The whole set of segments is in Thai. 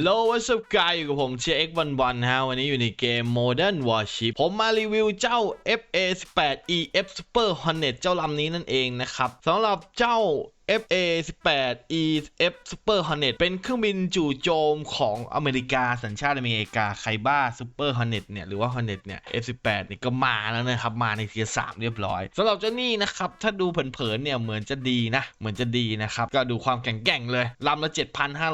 โลวัสกายอยู่กับผมเชียร์ X วันวันฮะวันนี้อยู่ในเกม Modern Warship ผมมารีวิวเจ้า FA 18 EF Super Hornet เจ้าลำนี้นั่นเองนะครับสำหรับเจ้า FA 18 EF Super Hornet เป็นเครื่องบินจู่โจมของอเมริกาสัญชาติอเมริกาใครบ้า Super Hornet เนี่ยหรือว่า Hornet เนี่ย F18 นี่ก็มาแล้วนะครับ มาในเทียร์3เรียบร้อยสำหรับเจ้านี่นะครับ ถ้าดูเผินๆเนี่ยเหมือนจะดีนะ เหมือนจะดีนะครับ ก็ดูความแข็งแกร่งเลยลำละ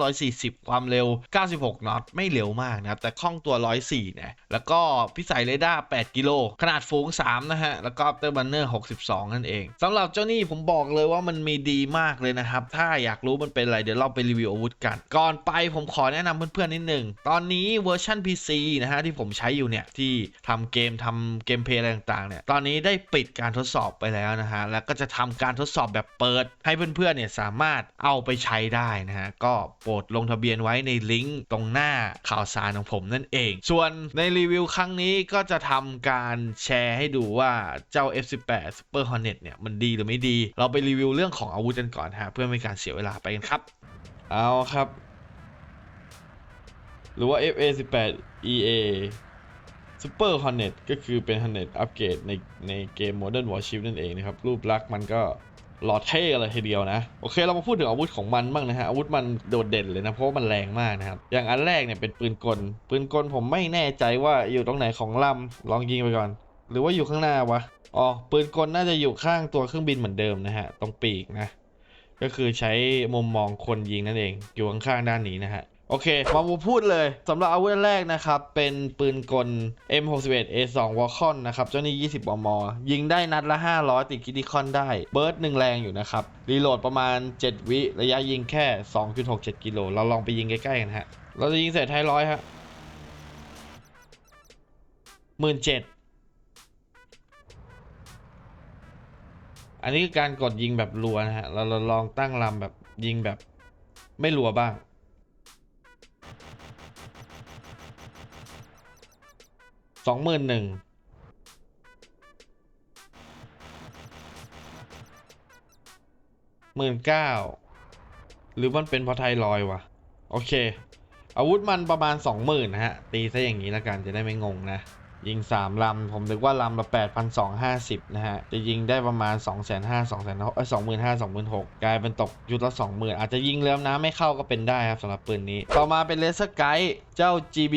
7,540 ความเร็ว 96 นอตไม่เร็วมากนะครับ แต่คล่องตัว 104เนี่ยแล้วก็พิสัยเรดาร์8กิโลขนาดฝูง3นะฮะแล้วก็อัปเตอร์บันเนอร์62 นั่นเองสำหรับเจ้านี่ผมบอกเลยว่ามันมีดีมากเลยนะครับ ถ้าอยากรู้มันเป็นอะไร เดี๋ยวเราไปรีวิวอาวุธกัน ก่อนไปผมขอแนะนำเพื่อนๆนิดหนึ่ง ตอนนี้เวอร์ชัน PC นะฮะที่ผมใช้อยู่เนี่ย ที่ทำเกมทำเกมเพลย์อะไรต่างๆเนี่ยตอนนี้ได้ปิดการทดสอบไปแล้วนะฮะแล้วก็จะทำการทดสอบแบบเปิด ให้เพื่อนๆเนี่ยสามารถเอาไปใช้ได้นะฮะก็โปรดลงทะเบียนไว้ในลิงก์ตรงหน้าข่าวสารของผมนั่นเอง ส่วนในรีวิวครั้งนี้ก็จะทำการแชร์ให้ดูว่าเจ้า F18 Super Hornet เนี่ยมันดีหรือไม่ดี เราไปรีวิวเรื่องของอาวุธกันก่อนฮะเพื่อไม่การเสียเวลาไปกันครับ เอาครับ หรือว่า FA18 EA Super Hornet ก็คือเป็น Hornet อัปเกรดในในเกม Modern Warship นั่นเองนะครับ รูปลักษณ์มันก็หล่อเท่เลยทีเดียวนะ โอเคเรามาพูดถึงอาวุธของมันบ้างนะฮะ อาวุธมันโดดเด่นเลยนะ เพราะว่ามันแรงมากนะครับ อย่างอันแรกเนี่ยเป็นปืนกล ปืนกลผมไม่แน่ใจว่าอยู่ตรงไหนของลำลองยิงไปก่อน หรือว่าอยู่ข้างหน้าวะอ๋อปืนกลน่าจะอยู่ข้างตัวเครื่องบินเหมือนเดิมนะฮะ ตรงปีกนะ ก็คือใช้มุมมองคนยิงนั่นเอง อยู่ข้างๆด้านนี้นะฮะโอเค มาพูดเลยสำหรับอาวุธแรกนะครับ เป็นปืนกล M61 A2 w a l c o n นะครับ เจ้านี้ 20 มม ยิงได้นัดละ 500 ติดคิดิคอนได้ เบิร์ดหนึ่งแรงอยู่นะครับ รีโหลดประมาณ 7 วิ ระยะยิงแค่ 2.67 กิโล เราลองไปยิงใกล้ ๆ กันฮะ เราจะยิงเสร็จท้ายร้อยฮะหมื่นเจ็ด อันนี้คือการกดยิงแบบรัวนะฮะเราเราลองตั้งลำแบบยิงแบบไม่รัวบ้าง สองหมื่นหนึ่งหมื่นเก้าหรือมันเป็นพราะไทรอยวะ โอเค อาวุธมันประมาณสองหมื่นนะฮะ ตีซะอย่างนี้แล้วกันจะได้ไม่งงนะ ยิงสามลำ ผมนึกว่าลำละแปดพันสองห้าสิบนะฮะ จะยิงได้ประมาณสองแสนห้าสองแสนเอ้ยสองหมื่นห้าสองหมื่นหกกลายเป็นตกยุทธละสองหมื่นอาจจะยิงเรือน้ำไม่เข้าก็เป็นได้ครับสำหรับปืนนี้ ต่อมาเป็นเลเซอร์ไกด์เจ้า GB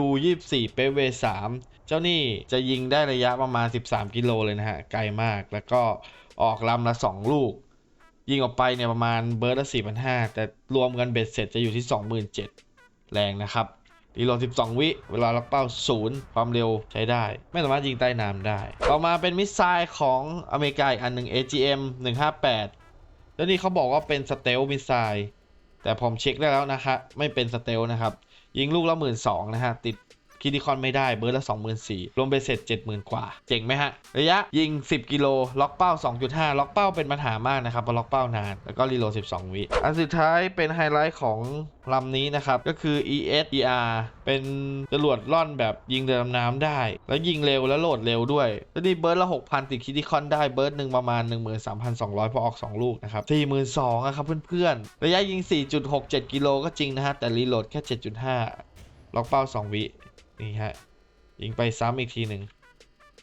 U 24 p v 3เจ้านี่จะยิงได้ระยะประมาณ 13 กิโลเลยนะฮะ ไกลมาก แล้วก็ออกลำละ 2 ลูก ยิงออกไปเนี่ยประมาณเบิร์ดละ4,500แต่รวมกันเบ็ดเสร็จจะอยู่ที่ 27,000แรงนะครับ รีโหลด 12 วิ เวลาล็อกเป้า 0 ความเร็วใช้ได้ ไม่สามารถยิงใต้น้ำได้ ต่อมาเป็นมิสไซล์ของอเมริกาอีกอันหนึ่ง AGM 158 แล้วนี่เขาบอกว่าเป็นสเตลมิสไซล์แต่ผมเช็คได้แล้วนะคะ ไม่เป็นสเตลนะครับ ยิงลูกละหมื่นสองนะฮะ ติด คิดิคอนไม่ได้เบิร์ดละสองหมื่นสี่รวมไปเสร็จเจ็ดหมื่นกว่า เจ๋งไหมฮะ ระยะยิง 10 กิโล ล็อกเป้า 2.5 ล็อกเป้าเป็นปัญหามากนะครับเพราะล็อกเป้านาน แล้วก็รีโหลด 12 วิ อันสุดท้ายเป็นไฮไลท์ของลำนี้นะครับ ก็คือ ESER เป็นจรวดล่อนแบบยิงเรือดำน้ำได้ แล้วยิงเร็วแล้วโหลดเร็วด้วยแล้วนี่เบิร์ดละ 6,000 ติดคิดิคอนได้เบิร์ดหนึ่งประมาณ 13,200 พอออก 2 ลูกนะครับ42,000อะครับเพื่อนๆ ระยะยิง 4.67 กิโลก็จริงนะฮะแต่รีโหลดแค่ 7.5 ล็อกเป้า 2 วิ นี่ฮะ ยิงไปซ้ำอีกทีหนึ่ง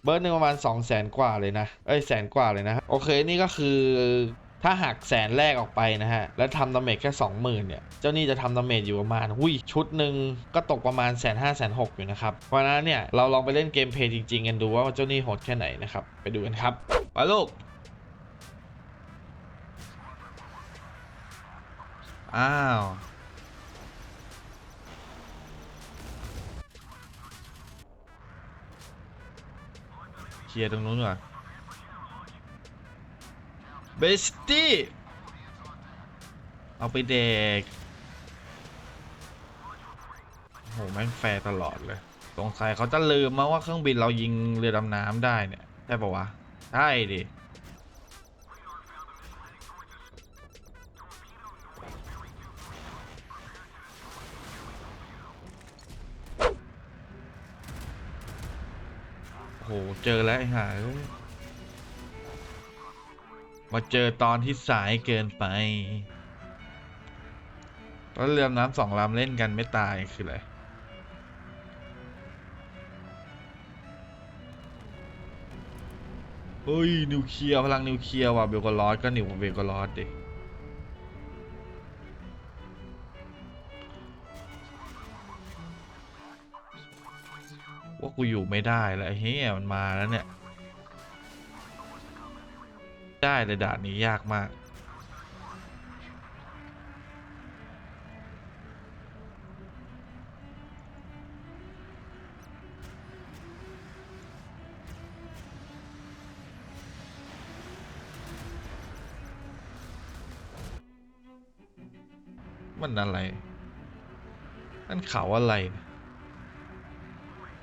เบิร์ดหนึ่งประมาณ2 0 0แสนกว่าเลยนะ เอ้ยแสนกว่าเลยนะ โอเคนี่ก็คือถ้าหักแสนแรกออกไปนะฮะ แล้วทำดาเมจแค่20,000เนี่ย เจ้านี่จะทำดาเมจอยู่ประมาณหุ้ยชุดหนึ่งก็ตกประมาณแสนห้าแสนหกอยู่นะครับ เพราะนั้นเนี่ย เราลองไปเล่นเกมเพย์จริงๆ กันดูว่าเจ้านี่โหดแค่ไหนนะครับ ไปดูกันครับมาลูก อ้าว เคลียร์ตรงนู้นก่อนเบสตี้เอาไปเด็กโหแม่งแฟร์ตลอดเลยสงสัยเขาจะลืมมาว่าเครื่องบินเรายิงเรือดำน้ำได้เนี่ย ใช่ปะวะ ใช่ดิ หเจอแล้วไอ้ห่ามาเจอตอนที่สายเกินไปแล้วเรือดำน้ำสองลำเล่นกันไม่ตายคืออะไรเฮ้ยนิวเคลียร์พลังนิวเคลียร์ว่ะเบลกอลอสก็นิวเบลกอลอสดิ ว่ากูอยู่ไม่ได้แล้วเฮียมันมาแล้วเนี่ย ได้เลยด่านนี้ยากมากมันอะไรนั่นเขาอะไรนะ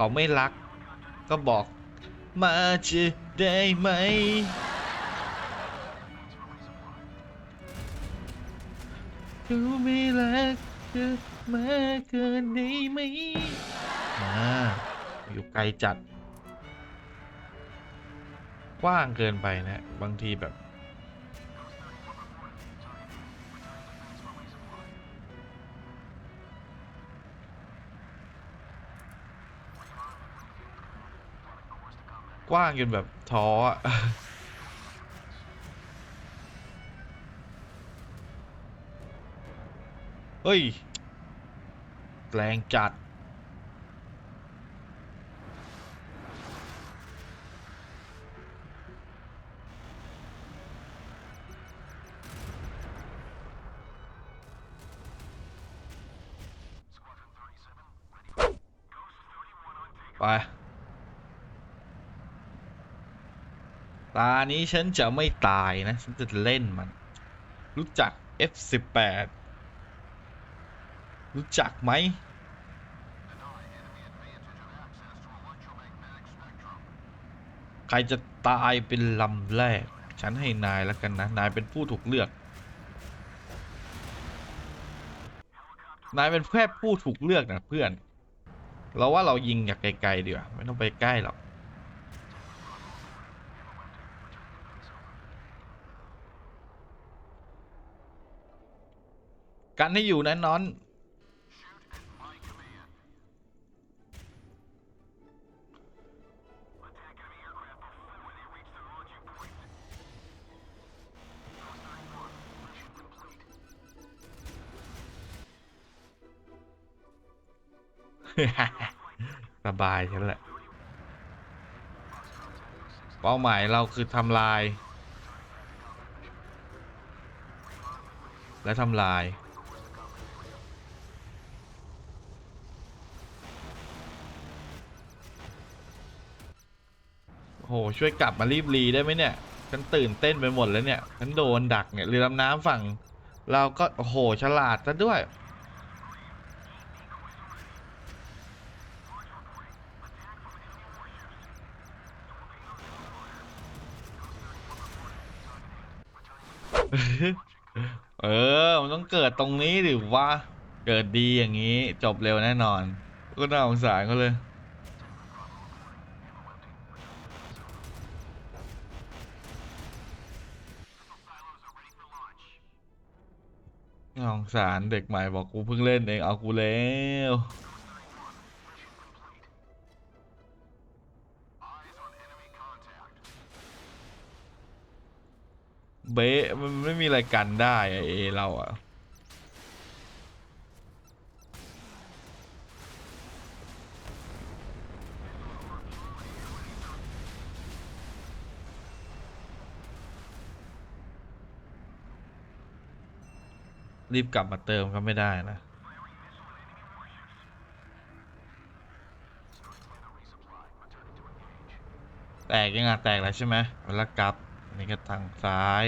เขาไม่รัก ก็บอก มาจะได้ไหม เขาไม่รักจะมาเกินได้ไหมมาอยู่ไกลจัด กว้างเกินไปนะ บางทีแบบ กว้างจนแบบท้ออะเฮ้ย แรงจัด ไป ตา นี้ฉันจะไม่ตายนะ ฉันจะเล่นมัน รู้จัก F18 รู้จักไหม ใครจะตายเป็นลำแรก ฉันให้นายแล้วกันนะ นายเป็นผู้ถูกเลือก นายเป็นแค่ผู้ถูกเลือกนะเพื่อน เราว่าเรายิงจากไกลๆดีกว่า ไม่ต้องไปใกล้หรอก กันให้อยู่นะนอน สบายฉันแหละ เป้าหมายเราคือทำลาย และทำลาย ช่วยกลับมารีบรีได้ไหมเนี่ยฉันตื่นเต้นไปหมดแล้วเนี่ยฉันโดนดักเนี่ยเรือดำน้ำฝั่ง เราก็โอ้โหฉลาดซะด้วย เออ มันต้องเกิดตรงนี้ดิวะ เกิดดีอย่างนี้จบเร็วแน่นอน ก็น่าสงสารเขาเลย น่าสงสารเด็กใหม่บอกกูเพิ่งเล่นเองเอากูแล้วเบะมันไม่มีอะไรกันได้อะเอเราอะ รีบกลับมาเติมก็ไม่ได้นะ แตกยังอะแตกแล้วใช่ไหมแล้วกลับนนี้ก็ทางซ้าย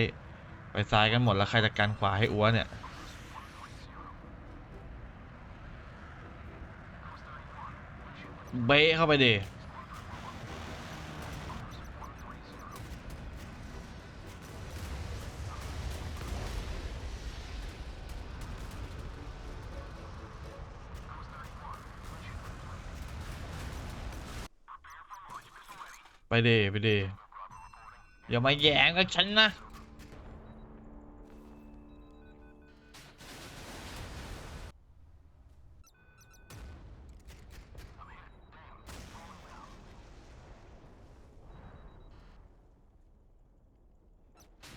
ไปซ้ายกันหมดแล้วใครจะกันขวาให้อ้วนเนี่ยเบะเข้าไปดิ ไปเดไปเดอย่ามาแย่งกับฉันนะ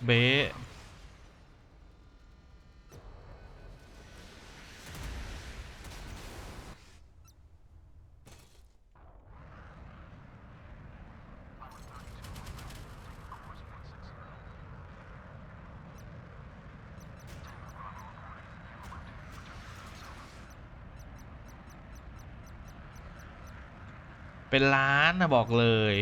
เเบะ เป็นล้านนะบอกเลย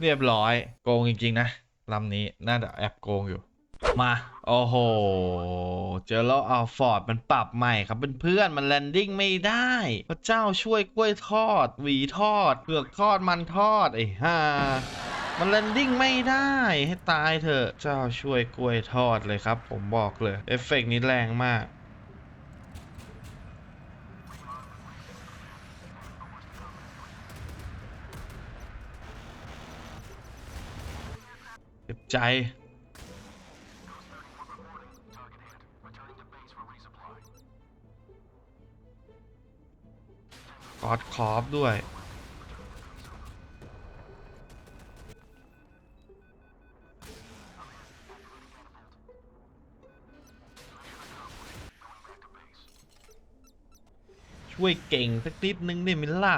เรียบร้อย โกงจริง ๆ นะลำนี้ น่าจะแอบโกงอยู่ มา โอ้โห เจอแล้วอัลฟอร์ดมันปรับใหม่ครับเพื่อนๆมันแลนดิ้งไม่ได้ พระเจ้าช่วยกล้วยทอด หวีทอดเผือกทอดมันทอดไอ้ห่ามันแลนดิ้งไม่ได้ให้ตายเถอะเจ้าช่วยกล้วยทอดเลยครับ ผมบอกเลย เอฟเฟกต์นี้แรงมากเจ็บใจ กอดคอฟด้วย ช่วยเก่งสักนิดนึงได้ไหมล่ะ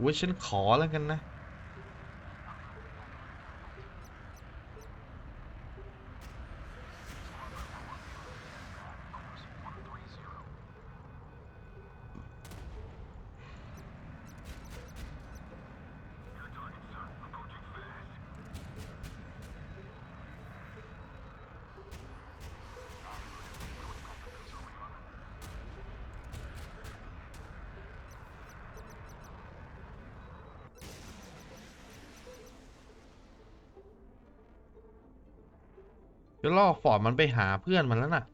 วุ้ยฉันขอแล้วกันนะ จะล่อฟอร์ดมันไปหาเพื่อนมันแล้วน่ะ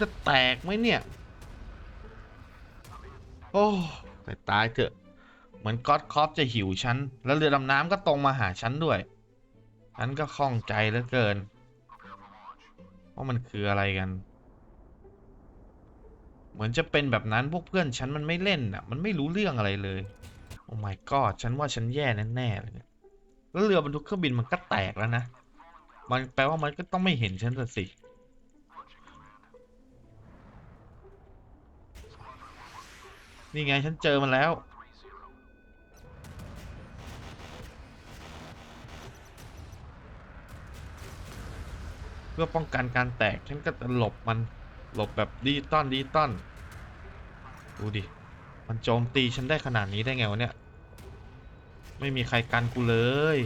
จะแตกไหมเนี่ย โอ้แต่ตายเถอะ เหมือนก็อดคอปจะหิวฉัน แล้วเรือดำน้ำก็ตรงมาหาฉันด้วย ฉันก็ข้องใจเหลือเกิน ว่ามันคืออะไรกัน เหมือนจะเป็นแบบนั้นพวกเพื่อนฉันมันไม่เล่นอะ มันไม่รู้เรื่องอะไรเลย โอ้ my god ฉันว่าฉันแย่แน่ๆเลยแล้วเรือบรรทุกเครื่องบินมันก็แตกแล้วนะ มันแปลว่ามันก็ต้องไม่เห็นฉันสิ นี่ไงฉันเจอมันแล้ว เพื่อป้องกันการแตกฉันก็จะหลบมันหลบแบบดิจิตอลดิจิตอลดูดิ มันโจมตีฉันได้ขนาดนี้ได้ไงวะเนี่ย ไม่มีใครกันกูเลย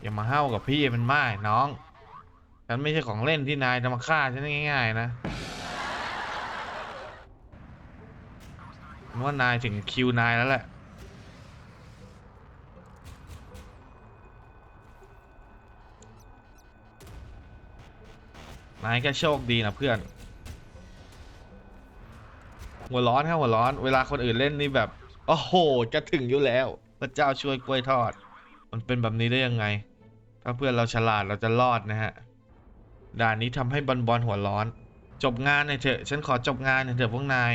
อย่ามาเห้ากับพี่เป็นไม้น้อง ฉันไม่ใช่ของเล่นที่นายจะมาฆ่าฉันง่าย ๆ นะว่านายถึงคิวนายแล้วแหละ นายก็โชคดีนะเพื่อน หัวร้อนครับหัวร้อน เวลาคนอื่นเล่นนี่แบบ โอ้โห จะถึงอยู่แล้ว พระเจ้าช่วยกล้วยทอด มันเป็นแบบนี้ได้ยังไง ถ้าเพื่อนเราฉลาดเราจะรอดนะฮะ ด่านนี้ทำให้บอลบอลหัวร้อน จบงานหน่อยเถอะ ฉันขอจบงานหน่อยเถอะพวกนาย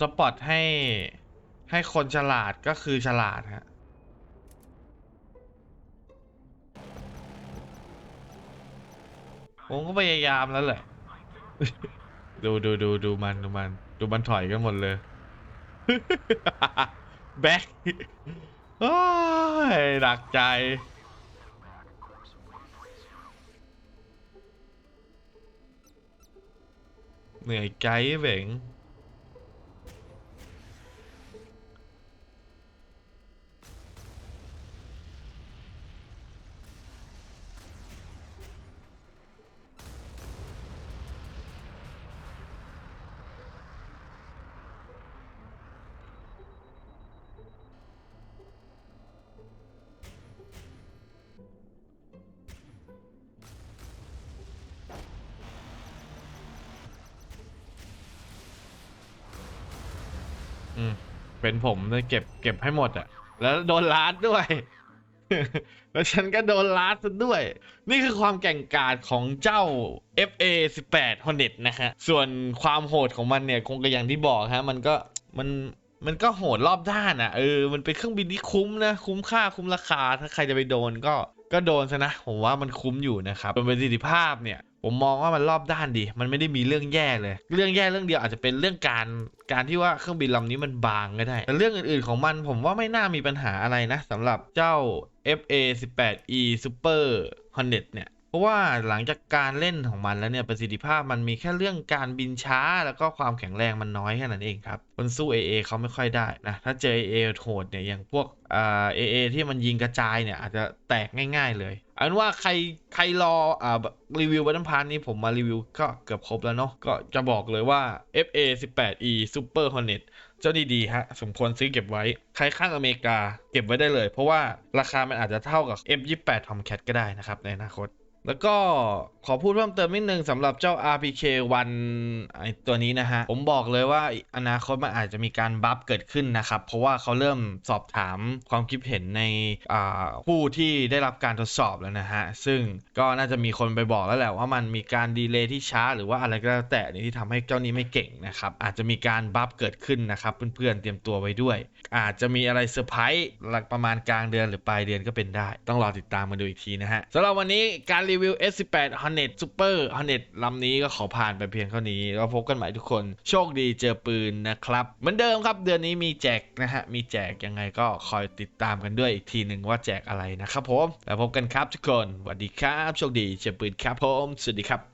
สปอตให้ ให้คนฉลาดก็คือฉลาดฮะผมก็พยายามแล้วแหละ ดูดูดูดูมันดูมัน ดูมันถอยกันหมดเลย แบ็คโอ้ยหนักใจ เหนื่อยใจเบ่ง อืมเป็นผมเลยเก็บเก็บให้หมดอะแล้วโดนลาดด้วย แล้วฉันก็โดนลาดซะด้วย นี่คือความแก่งกาจของเจ้า FA 18 Hornet นะฮะ ส่วนความโหดของมันเนี่ย คงก็อย่างที่บอกฮะ มันก็มันมันก็โหดรอบด้านอะเออ มันเป็นเครื่องบินที่คุ้มนะ คุ้มค่าคุ้มราคา ถ้าใครจะไปโดนก็ก็โดนซะนะ ผมว่ามันคุ้มอยู่นะครับเป็นประสิทธิภาพเนี่ย ผมมองว่ามันรอบด้านดี มันไม่ได้มีเรื่องแย่เลย เรื่องแย่เรื่องเดียวอาจจะเป็นเรื่องการการที่ว่าเครื่องบินลำนี้มันบางก็ได้ แต่เรื่องอื่นๆของมันผมว่าไม่น่ามีปัญหาอะไรนะสำหรับเจ้า FA 18 E Super Hornet เนี่ยเพราะว่าหลังจากการเล่นของมันแล้วเนี่ยประสิทธิภาพมันมีแค่เรื่องการบินช้า แล้วก็ความแข็งแรงมันน้อยแค่นั้นเองครับมันสู้ AA เขาไม่ค่อยได้นะถ้าเจอ AA โหดเนี่ยอย่างพวกอ่า AA ที่มันยิงกระจายเนี่ยอาจจะแตกง่าย ๆ เลย อันว่าใครใครรออ่ารีวิวบัตเทิลพานนี้ผมมารีวิวก็เกือบครบแล้วเนาะก็จะบอกเลยว่า FA 18 E Super Hornet เจ้าดีๆฮะ สมควรซื้อเก็บไว้ ใครข้างอเมริกาเก็บไว้ได้เลย เพราะว่าราคามันอาจจะเท่ากับ M28 Tomcat ก็ได้นะครับในอนาคต แล้วก็ขอพูดเพิ่มเติมนิดนึงสำหรับเจ้า RPK 1ไอตัวนี้นะฮะ ผมบอกเลยว่าอนาคตมันอาจจะมีการบัฟเกิดขึ้นนะครับ เพราะว่าเขาเริ่มสอบถามความคิดเห็นในผู้ที่ได้รับการทดสอบแล้วนะฮะ ซึ่งก็น่าจะมีคนไปบอกแล้วแหละว่ามันมีการดีเลย์ที่ช้าหรือว่าอะไรก็แล้วแต่นี่ที่ทำให้เจ้านี้ไม่เก่งนะครับ อาจจะมีการบัฟเกิดขึ้นนะครับเพื่อนๆเตรียมตัวไว้ด้วย อาจจะมีอะไรเซอร์ไพรส์หลักประมาณกลางเดือนหรือปลายเดือนก็เป็นได้ ต้องรอติดตามมาดูอีกทีนะฮะสำหรับวันนี้การรีวิว S18 Hornet Super Hornet ลำนี้ก็ขอผ่านไปเพียงเท่านี้ แล้วพบกันใหม่ทุกคน โชคดีเจอปืนนะครับ เหมือนเดิมครับเดือนนี้มีแจกนะฮะ มีแจกยังไงก็คอยติดตามกันด้วยอีกทีหนึ่งว่าแจกอะไรนะครับผม แล้วพบกันครับทุกคนสวัสดีครับ โชคดีเจอปืนครับผม สวัสดีครับ